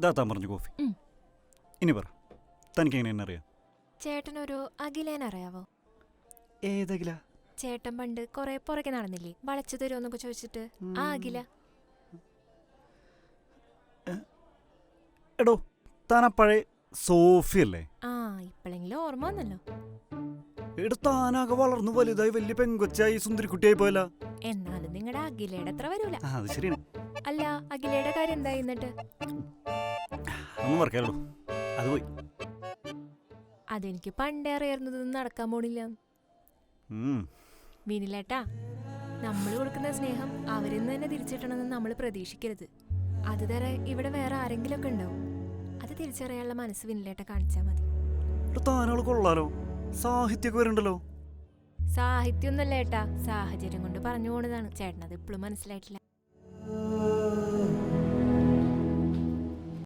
ഇതാത്താൻ പറഞ്ഞു കോഫി. ഉം. ഇനി പറ. തനിക്ക് എങ്ങനെ എന്നെ അറിയാം? ചേട്ടനൊരു അഖിലേനെ അറിയാവോ? ഏതഖില? ചേട്ടൻ പണ്ട് കൊറേ പുറകെ നടന്നില്ലേ? വളച്ചു തരുമോ എന്നൊക്കെ ചോദിച്ചിട്ട്. ആ അഖില. എടോ താൻ ആ പഴയ സോഫി അല്ലേ ആ ഇപ്പോഴെങ്കിലും ഓർമ്മ വന്നല്ലോ. എടോ താനാകെ വളർന്നു വലുതായി വലിയ പെങ്കൊച്ചായി സുന്ദരിക്കുട്ടിയായി പോയല്ല. എന്നാലും നിങ്ങളുടെ അഖിലയുടെ അത്ര വരൂല. ആ അത് ശരിയാണ്. അല്ല അഖിലയുടെ കാര്യം എന്തായി എന്നിട്ട് ഒന്നും പറക്കാറുള്ളൂ അത് പോയി. അതെനിക്ക് പണ്ടേ അറിയാവുന്നതൊന്നും നടക്കാൻ പോണില്ല. ഉം. വിനിലേട്ടാ നമ്മൾ കൊടുക്കുന്ന സ്നേഹം അവരിൽ നിന്ന് തന്നെ തിരിച്ചിട്ടണമെന്ന് നമ്മൾ പ്രതീക്ഷിക്കരുത്. അത് തരാൻ ഇവിടെ വേറെ ആരെങ്കിലും ഒക്കെ ഉണ്ടാവും. അത് തിരിച്ചറിയാനുള്ള മനസ്സ് വിനിലേട്ട കാണിച്ചാൽ മതി. എടോ താനാൾ കൊള്ളാലോ? സാഹിത്യമൊക്കെ വരുന്നുണ്ടല്ലോ. സാഹിത്യമൊന്നുമല്ല ഏട്ടാ സാഹചര്യം കൊണ്ട് പറഞ്ഞു പോണതാണ്. ചേട്ടനത് ഇപ്പോഴും മനസ്സിലായിട്ടില്ല.